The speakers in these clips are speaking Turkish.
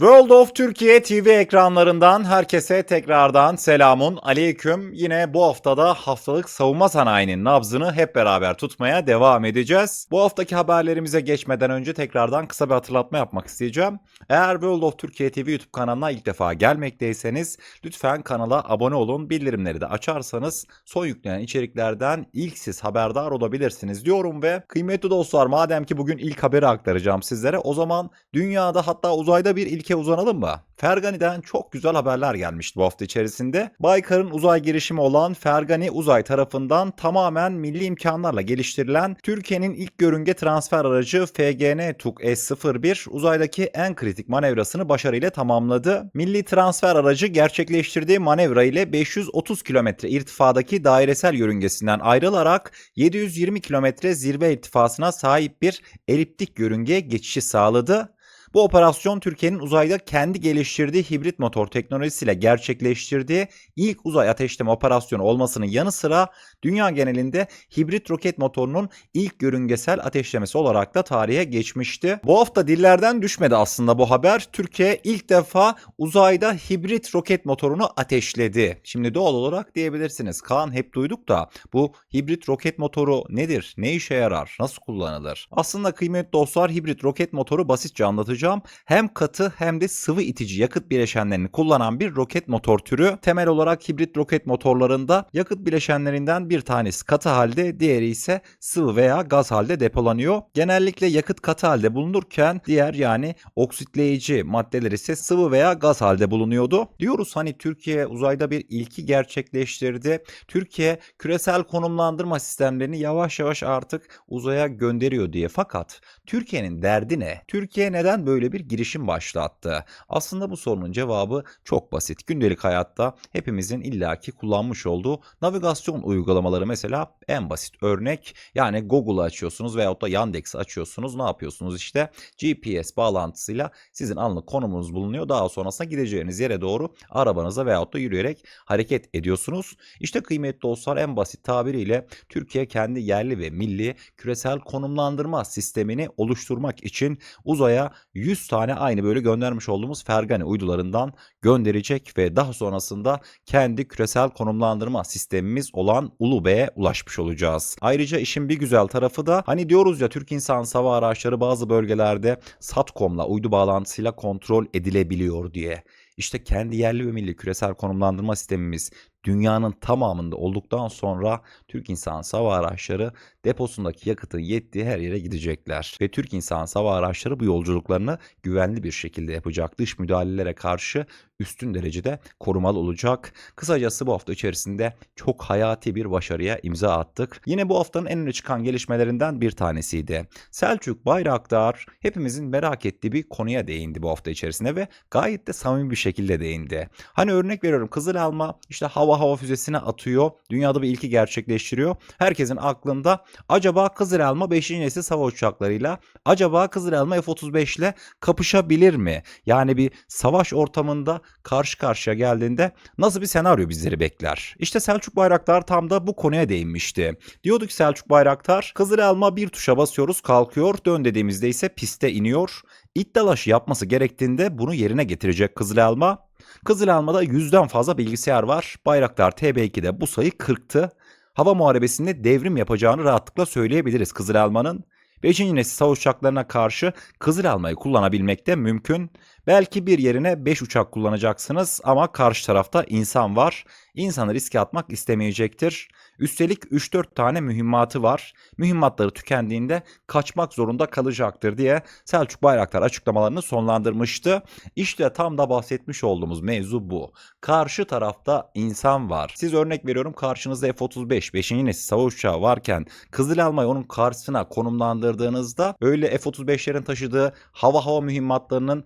World of Türkiye TV ekranlarından herkese tekrardan selamun aleyküm. Yine bu haftada haftalık savunma sanayinin nabzını hep beraber tutmaya devam edeceğiz. Bu haftaki haberlerimize geçmeden önce tekrardan kısa bir hatırlatma yapmak isteyeceğim. Eğer World of Türkiye TV YouTube kanalına ilk defa gelmekteyseniz lütfen kanala abone olun. Bildirimleri de açarsanız son yüklenen içeriklerden ilk siz haberdar olabilirsiniz diyorum ve kıymetli dostlar madem ki bugün ilk haberi aktaracağım sizlere o zaman dünyada hatta uzayda bir ilke uzanalım mı? Fergani'den çok güzel haberler gelmişti bu hafta içerisinde. Baykar'ın uzay girişimi olan Fergani Uzay tarafından tamamen milli imkanlarla geliştirilen Türkiye'nin ilk yörünge transfer aracı FGN TUK S01 uzaydaki en kritik manevrasını başarıyla tamamladı. Milli transfer aracı gerçekleştirdiği manevra ile 530 kilometre irtifadaki dairesel yörüngesinden ayrılarak 720 kilometre zirve irtifasına sahip bir eliptik yörüngeye geçişi sağladı. Bu operasyon Türkiye'nin uzayda kendi geliştirdiği hibrit motor teknolojisiyle gerçekleştirdiği ilk uzay ateşleme operasyonu olmasının yanı sıra dünya genelinde hibrit roket motorunun ilk yörüngesel ateşlemesi olarak da tarihe geçmişti. Bu hafta dillerden düşmedi aslında bu haber. Türkiye ilk defa uzayda hibrit roket motorunu ateşledi. Şimdi doğal olarak diyebilirsiniz. Kaan hep duyduk da bu hibrit roket motoru nedir? Ne işe yarar? Nasıl kullanılır? Aslında kıymetli dostlar hibrit roket motoru basitçe anlatacağım. Hem katı hem de sıvı itici yakıt bileşenlerini kullanan bir roket motor türü. Temel olarak hibrit roket motorlarında yakıt bileşenlerinden bir tanesi katı halde, diğeri ise sıvı veya gaz halde depolanıyor. Genellikle yakıt katı halde bulunurken diğer yani oksitleyici maddeler ise sıvı veya gaz halde bulunuyordu. Diyoruz hani Türkiye uzayda bir ilki gerçekleştirdi. Türkiye küresel konumlandırma sistemlerini yavaş yavaş artık uzaya gönderiyor diye. Fakat Türkiye'nin derdi ne? Türkiye neden böyle bir girişim başlattı? Aslında bu sorunun cevabı çok basit. Gündelik hayatta hepimizin illaki kullanmış olduğu navigasyon uygulamaları mesela en basit örnek. Yani Google'ı açıyorsunuz veyahut da Yandex'i açıyorsunuz. Ne yapıyorsunuz işte? GPS bağlantısıyla sizin anlık konumunuz bulunuyor. Daha sonrasında gideceğiniz yere doğru arabanıza veyahut da yürüyerek hareket ediyorsunuz. İşte kıymetli dostlar en basit tabiriyle Türkiye kendi yerli ve milli küresel konumlandırma sistemini oluşturmak için uzaya 100 tane aynı böyle göndermiş olduğumuz Fergani uydularından gönderecek ve daha sonrasında kendi küresel konumlandırma sistemimiz olan Ulu B'ye ulaşmış olacağız. Ayrıca işin bir güzel tarafı da hani diyoruz ya Türk insan hava araçları bazı bölgelerde SATCOM'la uydu bağlantısıyla kontrol edilebiliyor diye. İşte kendi yerli ve milli küresel konumlandırma sistemimiz dünyanın tamamında olduktan sonra Türk İnsan Hava Araçları deposundaki yakıtın yettiği her yere gidecekler. Ve Türk İnsan Hava Araçları bu yolculuklarını güvenli bir şekilde yapacak. Dış müdahalelere karşı üstün derecede korumalı olacak. Kısacası bu hafta içerisinde çok hayati bir başarıya imza attık. Yine bu haftanın en öne çıkan gelişmelerinden bir tanesiydi. Selçuk Bayraktar hepimizin merak ettiği bir konuya değindi bu hafta içerisinde ve gayet de samimi bir şekilde değindi. Hani örnek veriyorum Kızıl Elma işte hava hava füzesine atıyor. Dünyada bir ilki gerçekleştiriyor. Herkesin aklında acaba Kızıl Elma 5. nesil hava uçaklarıyla acaba Kızıl Elma F-35 ile kapışabilir mi? Yani bir savaş ortamında karşı karşıya geldiğinde nasıl bir senaryo bizleri bekler? İşte Selçuk Bayraktar tam da bu konuya değinmişti. Diyorduk Selçuk Bayraktar Kızıl Elma bir tuşa basıyoruz kalkıyor dön dediğimizde ise piste iniyor. İt dalaşı yapması gerektiğinde bunu yerine getirecek Kızıl Elma. Kızıl Elma'da yüzden fazla bilgisayar var. Bayraktar TB2'de bu sayı 40'tı. Hava muharebesinde devrim yapacağını rahatlıkla söyleyebiliriz Kızıl Elma'nın. 5. nesil savaş uçaklarına karşı Kızıl Elma'yı kullanabilmek de mümkün. Belki bir yerine 5 uçak kullanacaksınız ama karşı tarafta insan var. İnsanı riske atmak istemeyecektir. Üstelik 3-4 tane mühimmatı var. Mühimmatları tükendiğinde kaçmak zorunda kalacaktır diye Selçuk Bayraktar açıklamalarını sonlandırmıştı. İşte tam da bahsetmiş olduğumuz mevzu bu. Karşı tarafta insan var. Siz örnek veriyorum karşınızda F-35 5. nesil savaş uçağı varken Kızıl Elma'yı onun karşısına konumlandırdığınızda öyle F-35'lerin taşıdığı hava hava mühimmatlarının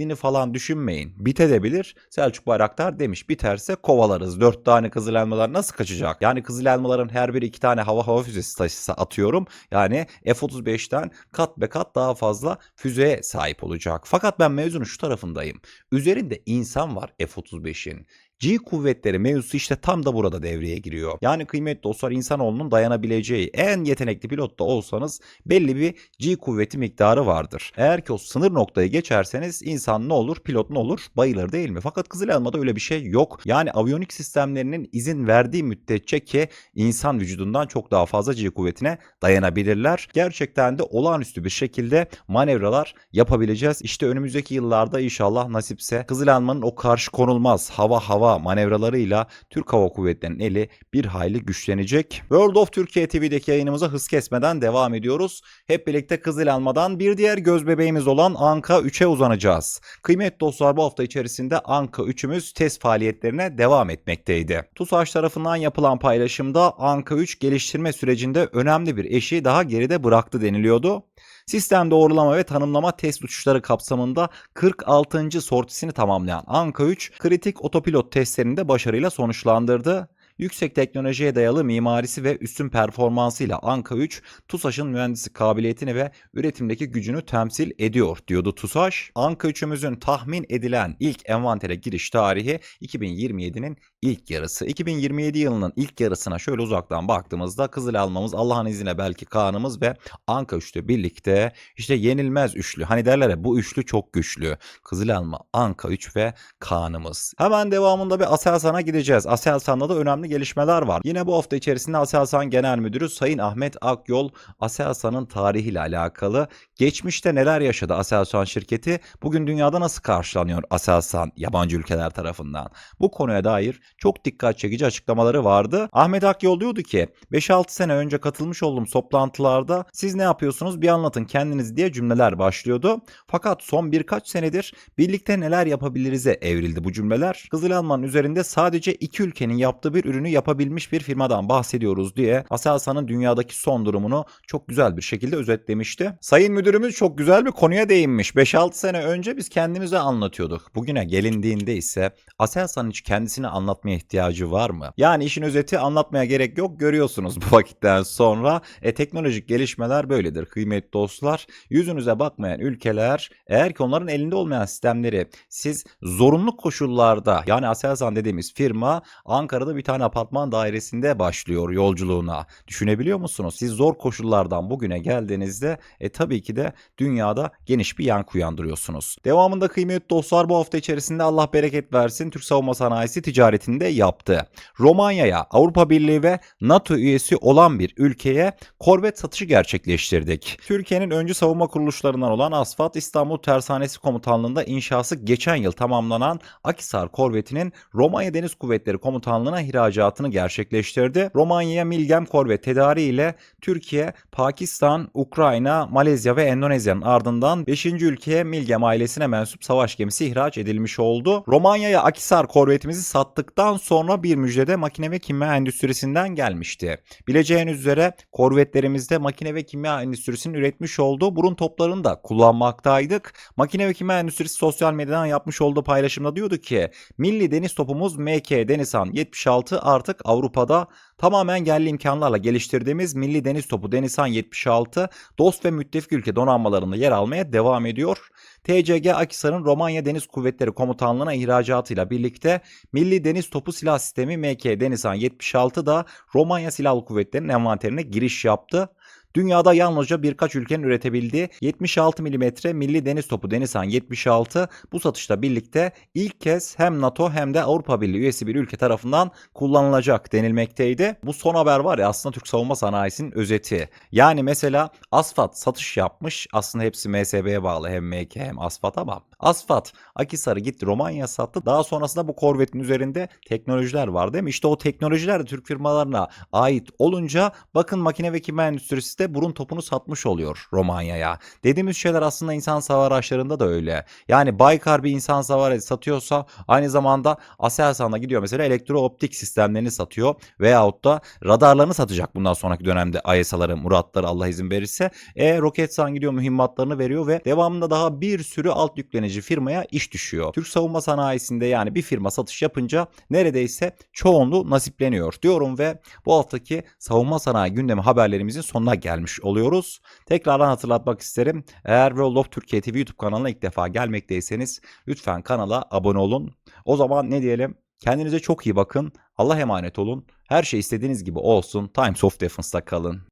bittiğini falan düşünmeyin. Bitebilir. Selçuk Bayraktar demiş biterse kovalarız. 4 tane Kızıl Elmalar nasıl kaçacak? Yani Kızıl Elmaların her biri 2 tane hava hava füzesi taşısa atıyorum. Yani F-35'ten kat be kat daha fazla füzeye sahip olacak. Fakat ben mevzunun şu tarafındayım. Üzerinde insan var F-35'in G kuvvetleri mevzusu işte tam da burada devreye giriyor. Yani kıymetli dostlar insanoğlunun dayanabileceği en yetenekli pilot da olsanız belli bir G kuvveti miktarı vardır. Eğer ki o sınır noktayı geçerseniz insan ne olur pilot ne olur bayılır değil mi? Fakat Kızıl Elma'da öyle bir şey yok. Yani aviyonik sistemlerinin izin verdiği müddetçe ki insan vücudundan çok daha fazla G kuvvetine dayanabilirler. Gerçekten de olağanüstü bir şekilde manevralar yapabileceğiz. İşte önümüzdeki yıllarda inşallah nasipse Kızıl Elma'nın o karşı konulmaz hava hava manevralarıyla Türk Hava Kuvvetleri'nin eli bir hayli güçlenecek. World of Türkiye TV'deki yayınımıza hız kesmeden devam ediyoruz. Hep birlikte Kızıl Elma'dan bir diğer göz bebeğimiz olan Anka 3'e uzanacağız. Kıymetli dostlar bu hafta içerisinde Anka 3'ümüz test faaliyetlerine devam etmekteydi. TUSAŞ tarafından yapılan paylaşımda Anka 3 geliştirme sürecinde önemli bir eşiği daha geride bıraktı deniliyordu. Sistem doğrulama ve tanımlama test uçuşları kapsamında 46. sortisini tamamlayan Anka 3 kritik otopilot testlerinde başarıyla sonuçlandırdı. Yüksek teknolojiye dayalı mimarisi ve üstün performansıyla Anka 3, TUSAŞ'ın mühendislik kabiliyetini ve üretimdeki gücünü temsil ediyor diyordu TUSAŞ. Anka 3'ümüzün tahmin edilen ilk envantere giriş tarihi 2027'nin ilk yarısı. 2027 yılının ilk yarısına şöyle uzaktan baktığımızda Kızıl Almamız, Allah'ın izniyle belki Kaan'ımız ve Anka 3'lü birlikte işte yenilmez üçlü. Hani derler ya bu üçlü çok güçlü. Kızıl Alma, Anka 3 ve Kaan'ımız. Hemen devamında bir Aselsan'a gideceğiz. Aselsan'da da önemli gelişmeler var. Yine bu hafta içerisinde Aselsan Genel Müdürü Sayın Ahmet Akyol Aselsan'ın tarihiyle alakalı geçmişte neler yaşadı Aselsan şirketi, bugün dünyada nasıl karşılanıyor Aselsan yabancı ülkeler tarafından. Bu konuya dair çok dikkat çekici açıklamaları vardı. Ahmet Akyol diyordu ki 5-6 sene önce katılmış olduğum toplantılarda siz ne yapıyorsunuz bir anlatın kendiniz diye cümleler başlıyordu. Fakat son birkaç senedir birlikte neler yapabiliriz'e evrildi bu cümleler. Kızıl Elma'nın üzerinde sadece iki ülkenin yaptığı bir ürünü yapabilmiş bir firmadan bahsediyoruz diye Aselsan'ın dünyadaki son durumunu çok güzel bir şekilde özetlemişti. Sayın müdürümüz çok güzel bir konuya değinmiş. 5-6 sene önce biz kendimize anlatıyorduk. Bugüne gelindiğinde ise Aselsan'ın hiç kendisini anlatmaya ihtiyacı var mı? Yani işin özeti anlatmaya gerek yok görüyorsunuz bu vakitten sonra. E, teknolojik gelişmeler böyledir kıymetli dostlar. Yüzünüze bakmayan ülkeler eğer ki onların elinde olmayan sistemleri siz zorunlu koşullarda yani Aselsan dediğimiz firma Ankara'da bir tane apartman dairesinde başlıyor yolculuğuna. Düşünebiliyor musunuz? Siz zor koşullardan bugüne geldiğinizde e tabii ki de dünyada geniş bir yankı uyandırıyorsunuz. Devamında kıymetli dostlar bu hafta içerisinde Allah bereket versin Türk savunma sanayisi ticaretinde yaptı. Romanya'ya Avrupa Birliği ve NATO üyesi olan bir ülkeye korvet satışı gerçekleştirdik. Türkiye'nin öncü savunma kuruluşlarından olan ASFAD İstanbul Tersanesi Komutanlığı'nda inşası geçen yıl tamamlanan Akisar korvetinin Romanya Deniz Kuvvetleri Komutanlığı'na ihracatını gerçekleştirdi. Romanya'ya Milgem korvet tedariği ile Türkiye, Pakistan, Ukrayna, Malezya ve Endonezya'nın ardından 5. ülkeye Milgem ailesine mensup savaş gemisi ihraç edilmiş oldu. Romanya'ya Akisar korvetimizi sattıktan sonra bir müjdede makine ve kimya endüstrisinden gelmişti. Bileceğiniz üzere korvetlerimizde makine ve kimya endüstrisinin üretmiş olduğu burun toplarını da kullanmaktaydık. Makine ve kimya endüstrisi sosyal medyadan yapmış olduğu paylaşımda diyordu ki milli deniz topumuz MK Denizhan 76 artık Avrupa'da tamamen yerli imkanlarla geliştirdiğimiz milli deniz topu Denizhan 76 dost ve müttefik ülke donanmalarında yer almaya devam ediyor. TCG Akisar'ın Romanya Deniz Kuvvetleri Komutanlığı'na ihracatıyla birlikte Milli Deniz Topu Silah Sistemi MK Denizhan 76 da Romanya Silahlı Kuvvetleri'nin envanterine giriş yaptı. Dünyada yalnızca birkaç ülkenin üretebildiği 76 mm milli deniz topu Denizhan 76 bu satışla birlikte ilk kez hem NATO hem de Avrupa Birliği üyesi bir ülke tarafından kullanılacak denilmekteydi. Bu son haber var ya aslında Türk savunma sanayisinin özeti. Yani mesela Asfat satış yapmış. Aslında hepsi MSB'ye bağlı hem MK hem Asfat ama Asfat Akisar'ı gitti Romanya sattı. Daha sonrasında bu korvetin üzerinde teknolojiler var değil mi? İşte o teknolojiler de Türk firmalarına ait olunca bakın makine ve kimya endüstrisi de burun topunu satmış oluyor Romanya'ya. Dediğimiz şeyler aslında insan savar araçlarında da öyle. Yani Baykar bir insan savar satıyorsa aynı zamanda Aselsan'da gidiyor mesela elektrooptik sistemlerini satıyor veyahut da radarlarını satacak bundan sonraki dönemde AESA'ları, Muratları Allah izin verirse. E Roketsan gidiyor mühimmatlarını veriyor ve devamında daha bir sürü alt yüklenici firmaya iş düşüyor. Türk savunma sanayisinde yani bir firma satış yapınca neredeyse çoğunluğu nasipleniyor diyorum ve bu haftaki savunma sanayi gündemi haberlerimizin sonuna gelmiş oluyoruz. Tekrardan hatırlatmak isterim. Eğer World of Türkiye TV YouTube kanalına ilk defa gelmekteyseniz lütfen kanala abone olun. O zaman ne diyelim? Kendinize çok iyi bakın. Allah emanet olun. Her şey istediğiniz gibi olsun. Times of Defense'da kalın.